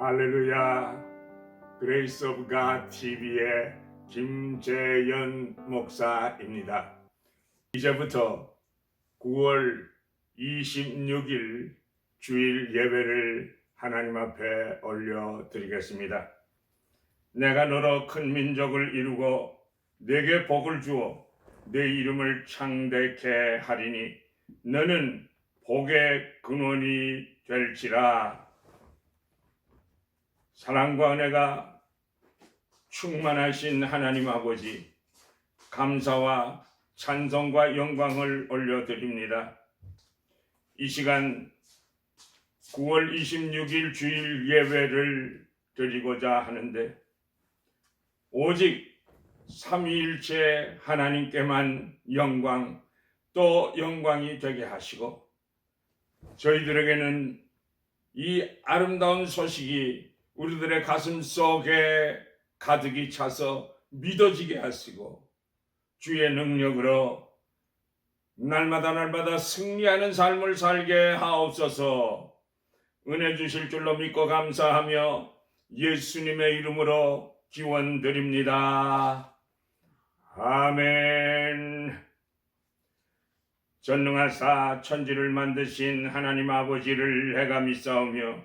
할렐루야. 그레이스 오브 가 TV의 김재현 목사입니다. 이제부터 9월 26일 주일 예배를 하나님 앞에 올려 드리겠습니다. 내가 너로 큰 민족을 이루고 내게 복을 주어 내 이름을 창대케 하리니 너는 복의 근원이 될지라. 사랑과 은혜가 충만하신 하나님 아버지, 감사와 찬송과 영광을 올려드립니다. 이 시간 9월 26일 주일 예배를 드리고자 하는데, 오직 삼위일체 하나님께만 영광, 또 영광이 되게 하시고, 저희들에게는 이 아름다운 소식이 우리들의 가슴 속에 가득히 차서 믿어지게 하시고 주의 능력으로 날마다 날마다 승리하는 삶을 살게 하옵소서 은혜 주실 줄로 믿고 감사하며 예수님의 이름으로 기원 드립니다. 아멘. 전능하사 천지를 만드신 하나님 아버지를 해가 믿사오며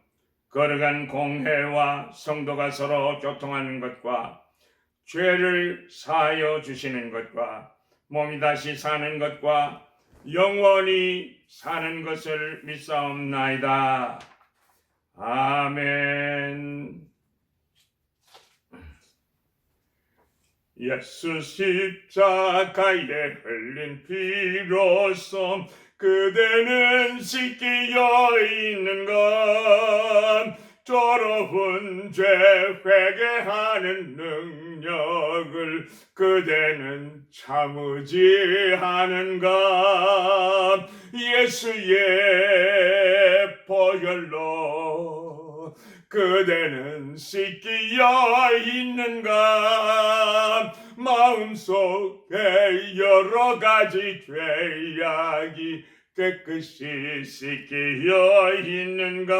거룩한 공회와 성도가 서로 교통하는 것과 죄를 사하여 주시는 것과 몸이 다시 사는 것과 영원히 사는 것을 믿사옵나이다. 아멘. 예수 십자가에 흘린 피로써 그대는 씻기어 있는 것 더러운 죄 회개하는 능력을 그대는 참으지 하는 것. 예수의 보혈로 그대는 씻기어 있는가 마음속에 여러 가지 죄악이 깨끗이 씻기어 있는가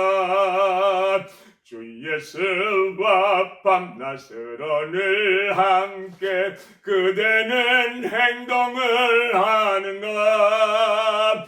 주 예수와 밤낮으로 늘 함께 그대는 행동을 하는가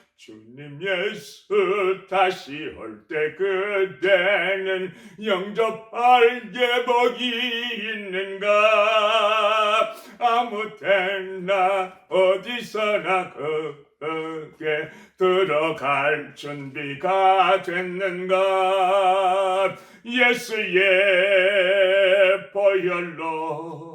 주님 예수 다시 올 때 그대는 영접할 예복이 있는가? 아무 때나 어디서나 그게 들어갈 준비가 됐는가? 예수의 보혈로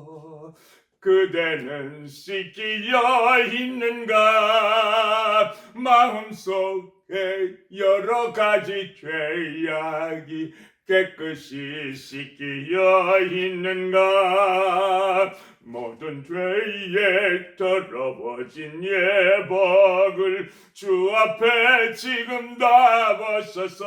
그대는 씻기어 있는가? 마음속에 여러 가지 죄악이 깨끗이 씻기어 있는가? 모든 죄에 더러워진 예복을 주 앞에 지금 다 벗어서.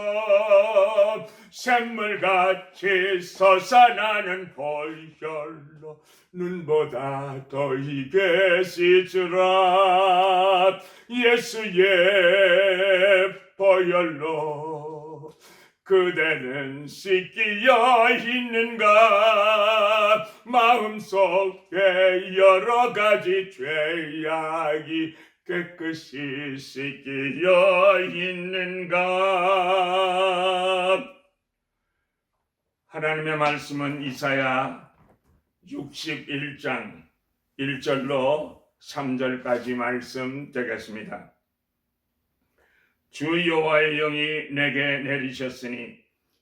샘물같이 솟아나는 보혈로 눈보다 더 씻으라. 예수의 보혈로 그대는 씻기어 있는가? 마음속에 여러 가지 죄악이 깨끗이 씻기어 있는가? 하나님의 말씀은 이사야 61장 1절로 3절까지 말씀 되겠습니다. 주 여호와의 영이 내게 내리셨으니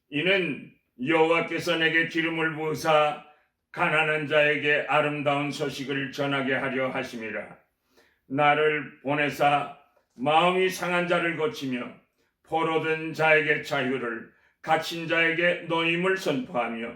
이는 여호와께서 내게 기름을 부으사 가난한 자에게 아름다운 소식을 전하게 하려 하심이라. 나를 보내사 마음이 상한 자를 고치며 포로된 자에게 자유를 갇힌 자에게 노임을 선포하며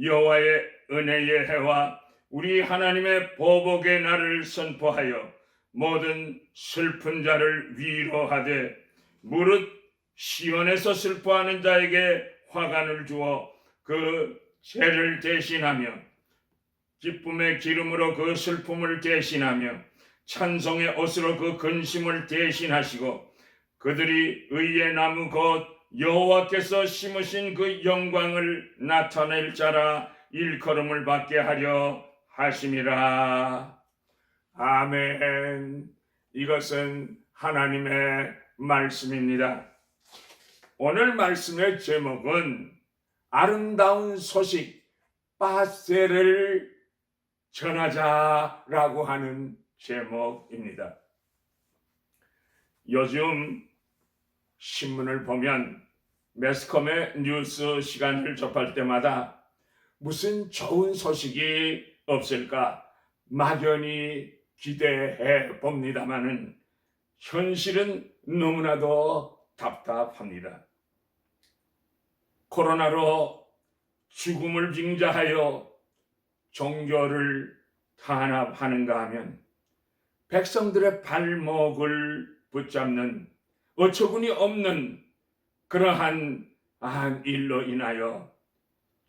여호와의 은혜의 해와 우리 하나님의 보복의 날을 선포하여 모든 슬픈 자를 위로하되 무릇 시온에서 슬퍼하는 자에게 화관을 주어 그 죄를 대신하며 기쁨의 기름으로 그 슬픔을 대신하며 찬송의 옷으로 그 근심을 대신하시고 그들이 의의 나무 곧 여호와께서 심으신 그 영광을 나타낼 자라 일컬음을 받게 하려 하심이라. 아멘. 이것은 하나님의 말씀입니다. 오늘 말씀의 제목은 아름다운 소식 빠세를 전하자라고 하는 제목입니다. 요즘 신문을 보면 매스컴의 뉴스 시간을 접할 때마다 무슨 좋은 소식이 없을까 막연히 기대해 봅니다마는 현실은 너무나도 답답합니다. 코로나로 죽음을 빙자하여 종교를 탄압하는가 하면 백성들의 발목을 붙잡는 어처구니 없는 그러한 한 일로 인하여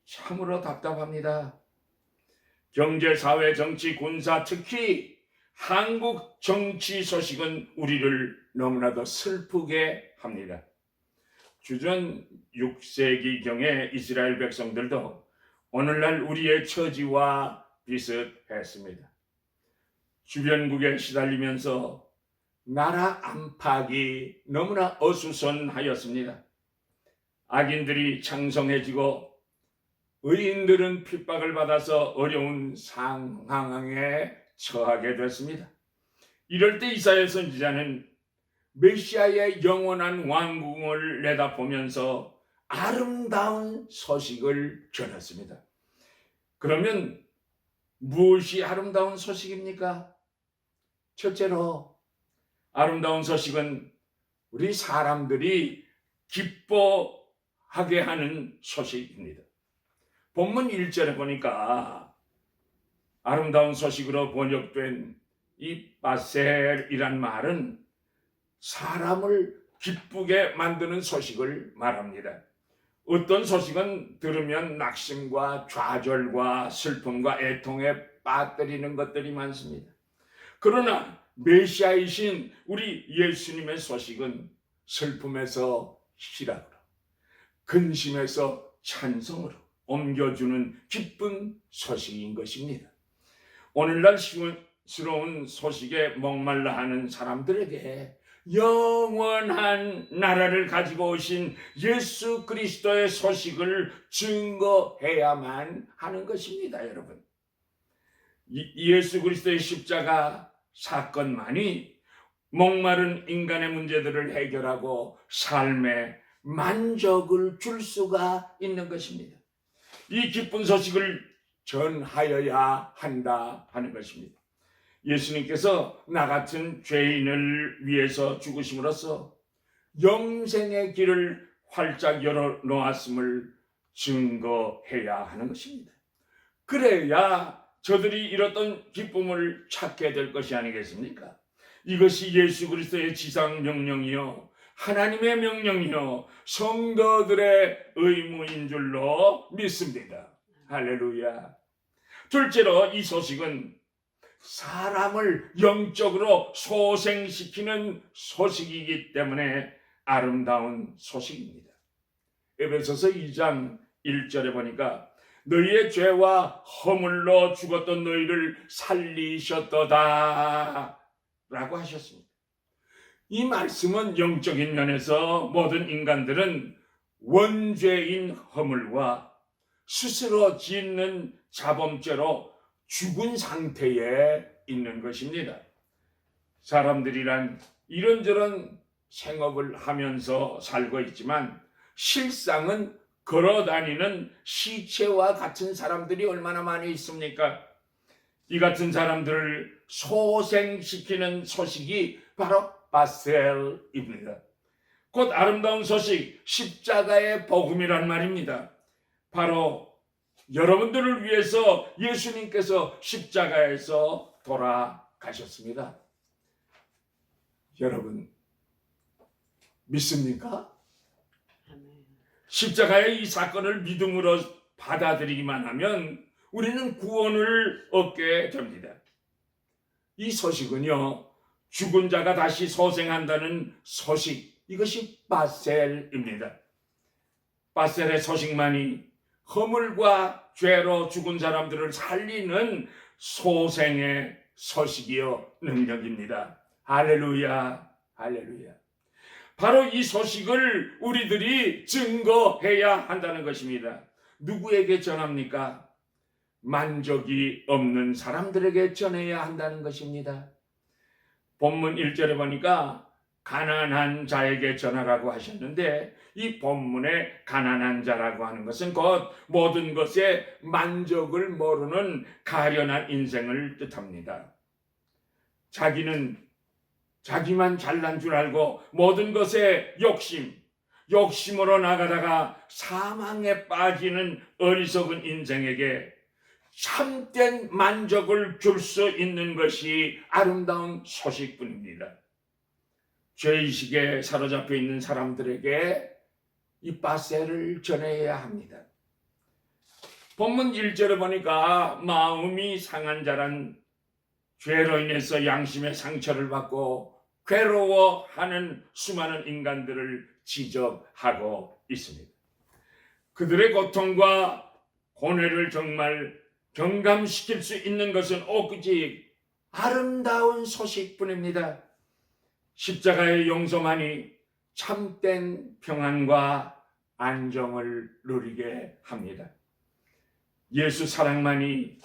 참으로 답답합니다. 경제, 사회, 정치, 군사, 특히 한국 정치 소식은 우리를 너무나도 슬프게 합니다. 주전 6세기경의 이스라엘 백성들도 오늘날 우리의 처지와 비슷했습니다. 주변국에 시달리면서 나라 안팎이 너무나 어수선하였습니다. 악인들이 창성해지고 의인들은 핍박을 받아서 어려운 상황에 처하게 됐습니다. 이럴 때 이사야 선지자는 메시아의 영원한 왕궁을 내다보면서 아름다운 소식을 전했습니다. 그러면 무엇이 아름다운 소식입니까? 첫째로 아름다운 소식은 우리 사람들이 기뻐하게 하는 소식입니다. 본문 1절에 보니까 아름다운 소식으로 번역된 이 바셀이란 말은 사람을 기쁘게 만드는 소식을 말합니다. 어떤 소식은 들으면 낙심과 좌절과 슬픔과 애통에 빠뜨리는 것들이 많습니다. 그러나 메시아이신 우리 예수님의 소식은 슬픔에서 희락으로, 근심에서 찬성으로 옮겨주는 기쁜 소식인 것입니다. 오늘날 시원스러운 소식에 목말라 하는 사람들에게 영원한 나라를 가지고 오신 예수 그리스도의 소식을 증거해야만 하는 것입니다, 여러분. 이, 예수 그리스도의 십자가 사건만이 목마른 인간의 문제들을 해결하고 삶에 만족을 줄 수가 있는 것입니다. 이 기쁜 소식을 전하여야 한다 하는 것입니다. 예수님께서 나 같은 죄인을 위해서 죽으심으로써 영생의 길을 활짝 열어 놓았음을 증거해야 하는 것입니다. 그래야 저들이 잃었던 기쁨을 찾게 될 것이 아니겠습니까? 이것이 예수 그리스도의 지상 명령이요. 하나님의 명령이요. 성도들의 의무인 줄로 믿습니다. 할렐루야. 둘째로 이 소식은 사람을 영적으로 소생시키는 소식이기 때문에 아름다운 소식입니다. 에베소서 2장 1절에 보니까 너희의 죄와 허물로 죽었던 너희를 살리셨도다 라고 하셨습니다. 이 말씀은 영적인 면에서 모든 인간들은 원죄인 허물과 스스로 짓는 자범죄로 죽은 상태에 있는 것입니다. 사람들이란 이런저런 생업을 하면서 살고 있지만 실상은 걸어 다니는 시체와 같은 사람들이 얼마나 많이 있습니까? 이 같은 사람들을 소생시키는 소식이 바로 바셀입니다. 곧 아름다운 소식, 십자가의 복음이란 말입니다. 바로 여러분들을 위해서 예수님께서 십자가에서 돌아가셨습니다. 여러분, 믿습니까? 십자가의 이 사건을 믿음으로 받아들이기만 하면 우리는 구원을 얻게 됩니다. 이 소식은요, 죽은 자가 다시 소생한다는 소식, 이것이 바셀입니다. 바셀의 소식만이 허물과 죄로 죽은 사람들을 살리는 소생의 소식이요, 능력입니다. 할렐루야, 할렐루야. 바로 이 소식을 우리들이 증거해야 한다는 것입니다. 누구에게 전합니까? 만족이 없는 사람들에게 전해야 한다는 것입니다. 본문 1절에 보니까 가난한 자에게 전하라고 하셨는데 이 본문의 가난한 자라고 하는 것은 곧 모든 것에 만족을 모르는 가련한 인생을 뜻합니다. 자기는 자기만 잘난 줄 알고 모든 것에 욕심, 욕심으로 나가다가 사망에 빠지는 어리석은 인생에게 참된 만족을 줄 수 있는 것이 아름다운 소식뿐입니다. 죄의식에 사로잡혀 있는 사람들에게 이 바세를 전해야 합니다. 본문 1절에 보니까 마음이 상한 자란 죄로 인해서 양심의 상처를 받고 괴로워하는 수많은 인간들을 지적하고 있습니다. 그들의 고통과 고뇌를 정말 경감시킬 수 있는 것은 오그지 아름다운 소식뿐입니다. 십자가의 용서만이 참된 평안과 안정을 누리게 합니다. 예수 사랑만이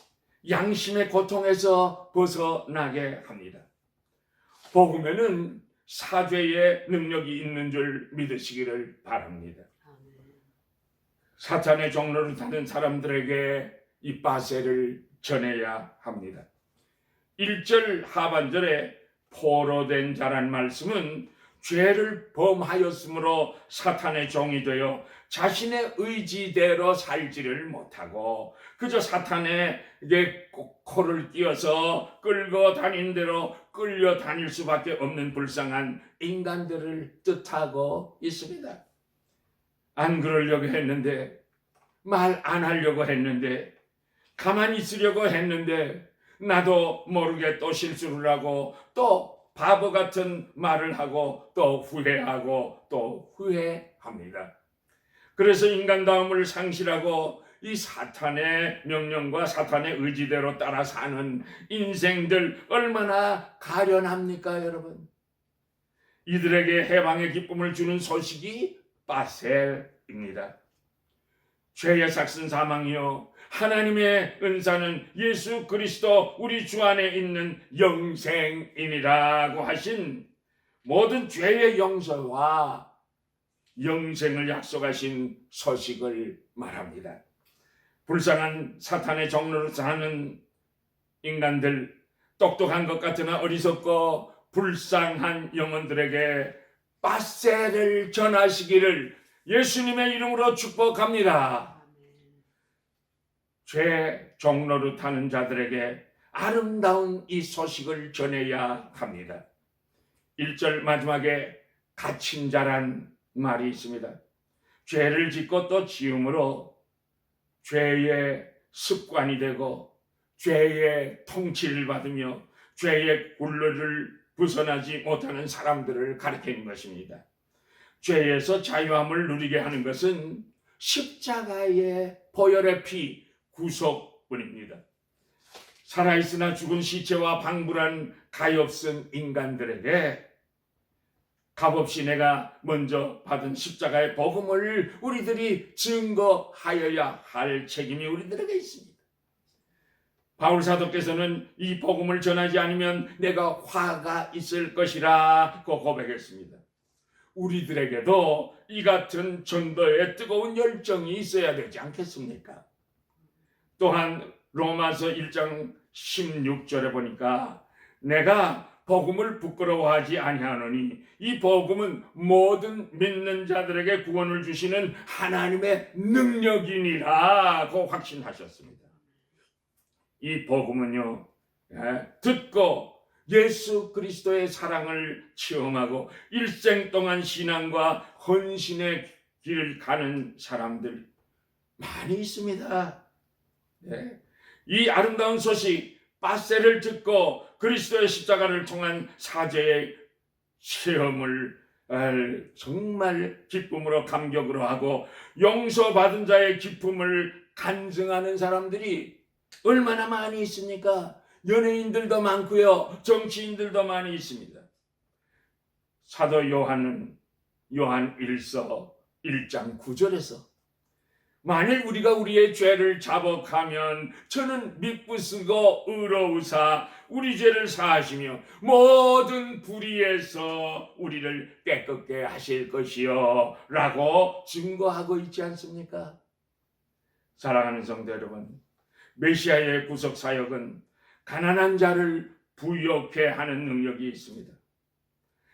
양심의 고통에서 벗어나게 합니다. 복음에는 사죄의 능력이 있는 줄 믿으시기를 바랍니다. 사탄의 종로를 타는 사람들에게 이 바세를 전해야 합니다. 1절 하반절에 포로된 자란 말씀은 죄를 범하였으므로 사탄의 종이 되어 자신의 의지대로 살지를 못하고 그저 사탄에게 코를 띄어서 끌고 다닌 대로 끌려 다닐 수밖에 없는 불쌍한 인간들을 뜻하고 있습니다. 안 그러려고 했는데 말 안 하려고 했는데 가만히 있으려고 했는데 나도 모르게 또 실수를 하고 또 바보 같은 말을 하고 또 후회하고 또 후회합니다. 그래서 인간다움을 상실하고 이 사탄의 명령과 사탄의 의지대로 따라 사는 인생들 얼마나 가련합니까, 여러분? 이들에게 해방의 기쁨을 주는 소식이 바셀입니다. 죄의 삭슨 사망이요 하나님의 은사는 예수 그리스도 우리 주 안에 있는 영생이니라고 하신 모든 죄의 용서와 영생을 약속하신 소식을 말합니다. 불쌍한 사탄의 종로로 사는 인간들, 똑똑한 것 같으나 어리석고 불쌍한 영혼들에게 빠세를 전하시기를 예수님의 이름으로 축복합니다. 죄 종로를 타는 자들에게 아름다운 이 소식을 전해야 합니다. 1절 마지막에 갇힌 자란 말이 있습니다. 죄를 짓고 또 지음으로 죄의 습관이 되고 죄의 통치를 받으며 죄의 굴레를 벗어나지 못하는 사람들을 가리키는 것입니다. 죄에서 자유함을 누리게 하는 것은 십자가의 보혈의 피 구속뿐입니다. 살아있으나 죽은 시체와 방불한 가엾은 인간들에게 값없이 내가 먼저 받은 십자가의 복음을 우리들이 증거하여야 할 책임이 우리들에게 있습니다. 바울 사도께서는 이 복음을 전하지 않으면 내가 화가 있을 것이라고 고백했습니다. 우리들에게도 이 같은 전도에 뜨거운 열정이 있어야 되지 않겠습니까? 또한 로마서 1장 16절에 보니까 내가 복음을 부끄러워하지 아니하노니 이 복음은 모든 믿는 자들에게 구원을 주시는 하나님의 능력이니라고 확신하셨습니다. 이 복음은요 예, 듣고 예수 그리스도의 사랑을 체험하고 일생 동안 신앙과 헌신의 길을 가는 사람들 많이 있습니다. 네. 이 아름다운 소식 빠세를 듣고 그리스도의 십자가를 통한 사제의 체험을 알, 정말 기쁨으로 감격으로 하고 용서받은 자의 기쁨을 간증하는 사람들이 얼마나 많이 있습니까? 연예인들도 많고요. 정치인들도 많이 있습니다. 사도 요한은 요한 1서 1장 9절에서 만일 우리가 우리의 죄를 자복하면 저는 믿부수고 의로우사 우리 죄를 사하시며 모든 불의에서 우리를 깨끗게 하실 것이요 라고 증거하고 있지 않습니까? 사랑하는 성도 여러분 메시아의 구속 사역은 가난한 자를 부유케 하는 능력이 있습니다.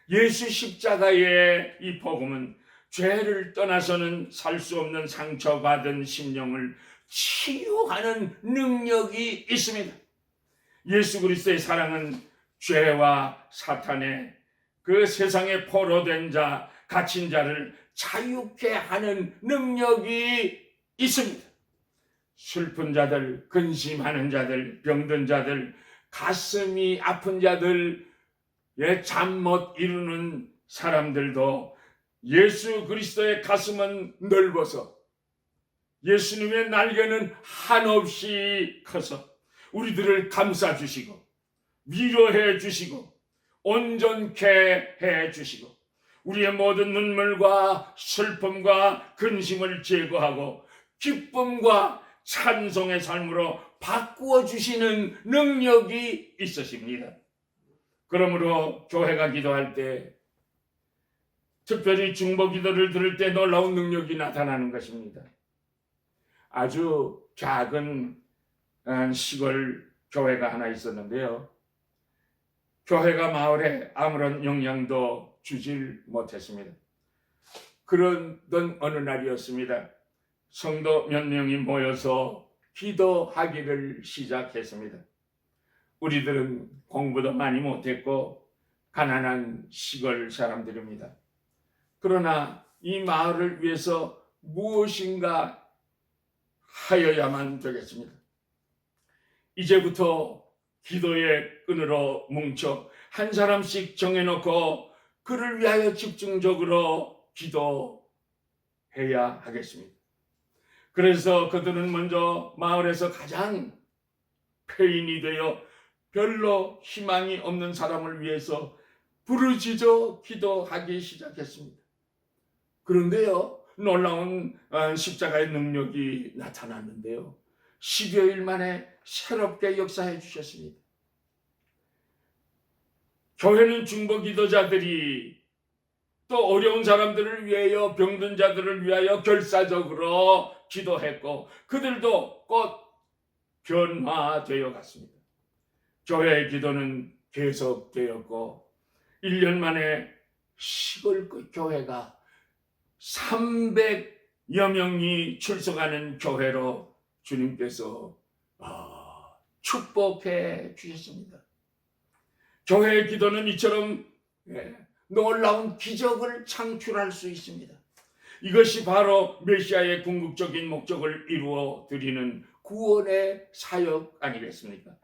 예수 십자가의 이 복음은 죄를 떠나서는 살 수 없는 상처받은 심령을 치유하는 능력이 있습니다. 예수 그리스도의 사랑은 죄와 사탄의 그 세상에 포로된 자, 갇힌 자를 자유케 하는 능력이 있습니다. 슬픈 자들, 근심하는 자들, 병든 자들, 가슴이 아픈 자들, 잠 못 이루는 사람들도 예수 그리스도의 가슴은 넓어서 예수님의 날개는 한없이 커서 우리들을 감싸 주시고 위로해 주시고 온전케 해 주시고 우리의 모든 눈물과 슬픔과 근심을 제거하고 기쁨과 찬송의 삶으로 바꾸어 주시는 능력이 있으십니다. 그러므로 교회가 기도할 때 특별히 중보 기도를 들을 때 놀라운 능력이 나타나는 것입니다. 아주 작은 어, 시골 교회가 하나 있었는데요. 교회가 마을에 아무런 영향도 주질 못했습니다. 그런던 어느 날이었습니다. 성도 몇 명이 모여서 기도하기를 시작했습니다. 우리들은 공부도 많이 못했고 가난한 시골 사람들입니다. 그러나 이 마을을 위해서 무엇인가 하여야만 되겠습니다. 이제부터 기도의 끈으로 뭉쳐 한 사람씩 정해놓고 그를 위하여 집중적으로 기도해야 하겠습니다. 그래서 그들은 먼저 마을에서 가장 폐인이 되어 별로 희망이 없는 사람을 위해서 부르짖어 기도하기 시작했습니다. 그런데요, 놀라운 어, 십자가의 능력이 나타났는데요. 10여일 만에 새롭게 역사해 주셨습니다. 교회는 중보 기도자들이 또 어려운 사람들을 위하여 병든 자들을 위하여 결사적으로 기도했고 그들도 곧 변화되어 갔습니다. 교회의 기도는 계속되었고 1년 만에 시골 그 교회가 300여 명이 출석하는 교회로 주님께서 아, 축복해 주셨습니다. 교회의 기도는 이처럼 예, 놀라운 기적을 창출할 수 있습니다. 이것이 바로 메시아의 궁극적인 목적을 이루어 드리는 구원의 사역 아니겠습니까?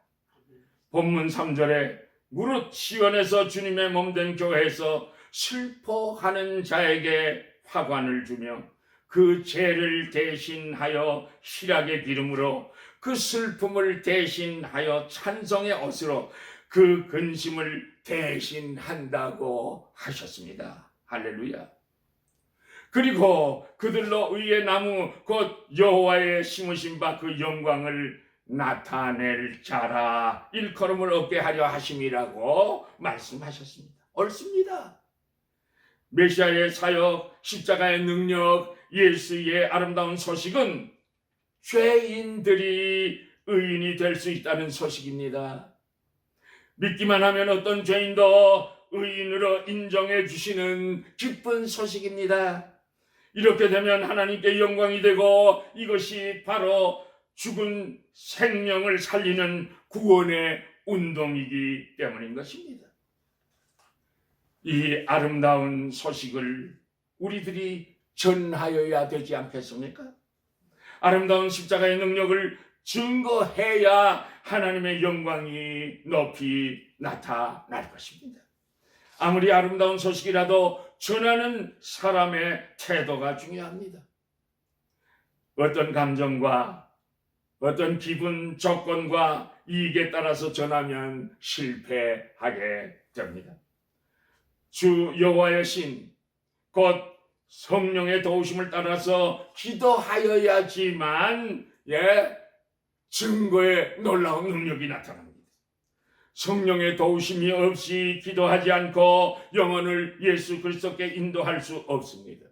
본문 3절에 무릇 시원에서 주님의 몸 된 교회에서 슬퍼하는 자에게 화관을 주며 그 죄를 대신하여 희락의 기름으로 그 슬픔을 대신하여 찬송의 옷으로 그 근심을 대신한다고 하셨습니다. 할렐루야. 그리고 그들로 의의 나무 곧 여호와의 심으신 바 그 영광을 나타낼 자라 일컬음을 얻게 하려 하심이라고 말씀하셨습니다. 옳습니다. 메시아의 사역, 십자가의 능력, 예수의 아름다운 소식은 죄인들이 의인이 될 수 있다는 소식입니다. 믿기만 하면 어떤 죄인도 의인으로 인정해 주시는 기쁜 소식입니다. 이렇게 되면 하나님께 영광이 되고 이것이 바로 죽은 생명을 살리는 구원의 운동이기 때문인 것입니다. 이 아름다운 소식을 우리들이 전하여야 되지 않겠습니까? 아름다운 십자가의 능력을 증거해야 하나님의 영광이 높이 나타날 것입니다. 아무리 아름다운 소식이라도 전하는 사람의 태도가 중요합니다. 어떤 감정과 어떤 기분, 조건과 이익에 따라서 전하면 실패하게 됩니다. 주 여호와의 신, 곧 성령의 도우심을 따라서 기도하여야지만 예 증거의 놀라운 능력이 나타납니다. 성령의 도우심이 없이 기도하지 않고 영혼을 예수 그리스도께 인도할 수 없습니다.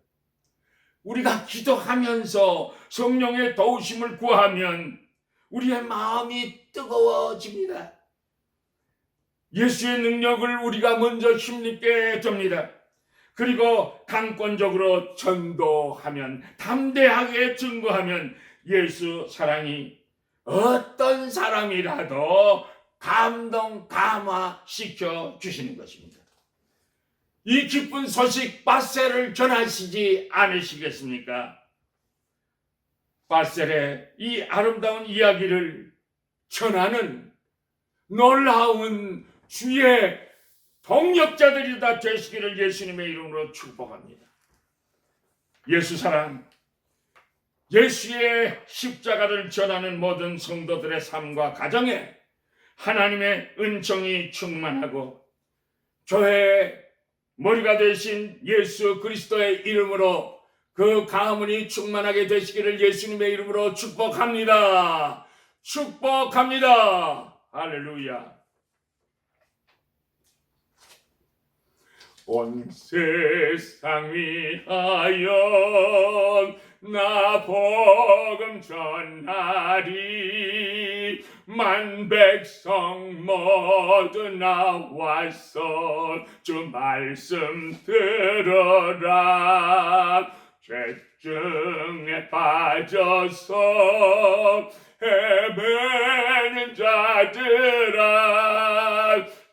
우리가 기도하면서 성령의 도우심을 구하면 우리의 마음이 뜨거워집니다. 예수의 능력을 우리가 먼저 힘입게 됩니다. 그리고 강권적으로 전도하면 담대하게 증거하면 예수 사랑이 어떤 사람이라도 감동 감화시켜 주시는 것입니다. 이 기쁜 소식 바셀을 전하시지 않으시겠습니까? 바셀의 이 아름다운 이야기를 전하는 놀라운 주의 동력자들이 다 되시기를 예수님의 이름으로 축복합니다. 예수 사랑, 예수의 십자가를 전하는 모든 성도들의 삶과 가정에 하나님의 은총이 충만하고 교회의 머리가 되신 예수 그리스도의 이름으로 그 가문이 충만하게 되시기를 예수님의 이름으로 축복합니다. 축복합니다. 할렐루야. 온 세상 위하여 나 복음 전하리. 만 백성 모두 나와서 주 말씀 들어라. 죄중에 빠져서 헤매는 자들아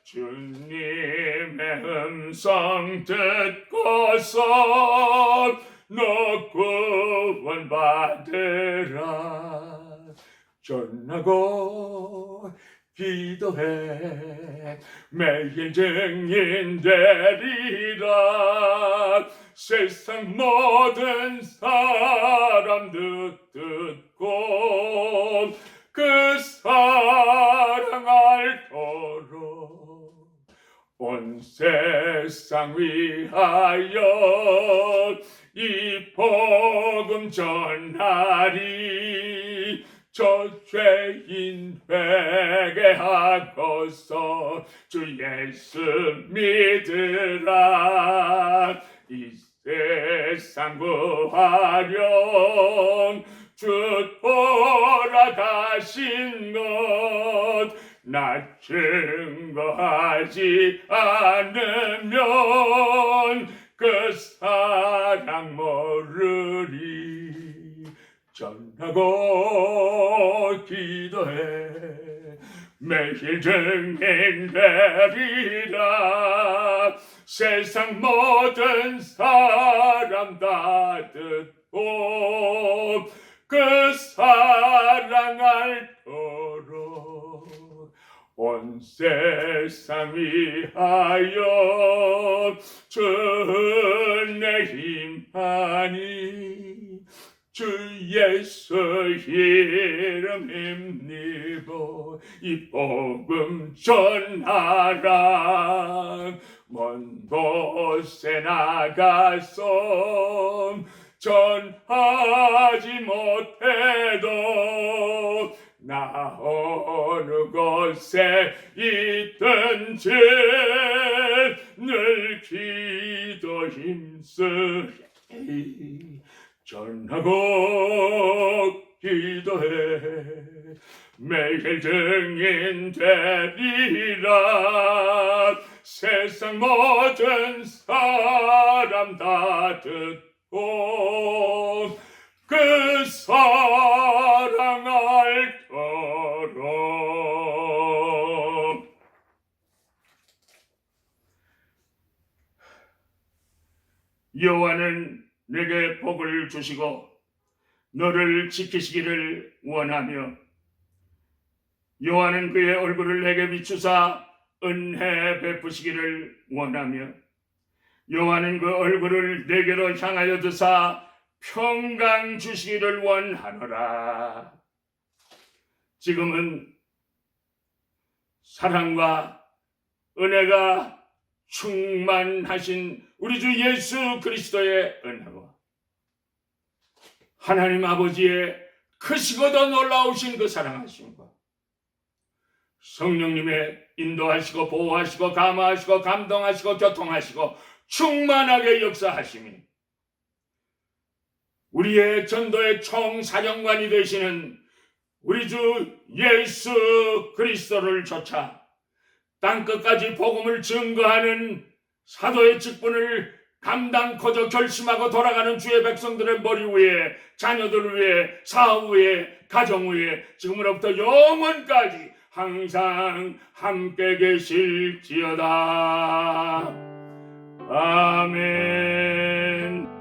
주님의 음성 듣고서 너 구원 받으라. 전하고 기도해. 매일 증인 되리라. 세상 모든 사람들 듣고 그 사랑 알도록 온 세상 위하여 이 복음 전하리. 저 죄인 회개하고서 주 예수 믿으라. 이 세상 구하련 주 돌아가신 것 나 증거하지 않으면 그 사랑 모르리. 전하고 기도해. 매일 증인 되리라. 세상 모든 사람 다 듣고 그 사랑 알도록 온 세상 위하여 주내 힘하니 주 예수 이름 힘입어 이 복음 전하라. 먼 곳에 나가서 전하지 못해도 나 어느 곳에 있든지 늘 기도 힘쓰리 전하고 기도해 매일 증인 되리라. 세상 모든 사람 다 듣고 그 사랑 알도록 여호와는 내게 복을 주시고 너를 지키시기를 원하며 여호와는 그의 얼굴을 내게 비추사 은혜 베푸시기를 원하며 여호와는 그 얼굴을 내게로 향하여 드사 평강 주시기를 원하노라. 지금은 사랑과 은혜가 충만하신 우리 주 예수 그리스도의 은혜와 하나님 아버지의 크시고도 놀라우신 그 사랑하심과 성령님의 인도하시고 보호하시고 감화하시고 감동하시고 교통하시고 충만하게 역사하심이 우리의 전도의 총사령관이 되시는 우리 주 예수 그리스도를 쫓아 땅끝까지 복음을 증거하는 사도의 직분을 감당코저 결심하고 돌아가는 주의 백성들의 머리 위에 자녀들 위에 사업 위에 가정 위에 지금으로부터 영원까지 항상 함께 계실지어다. 아멘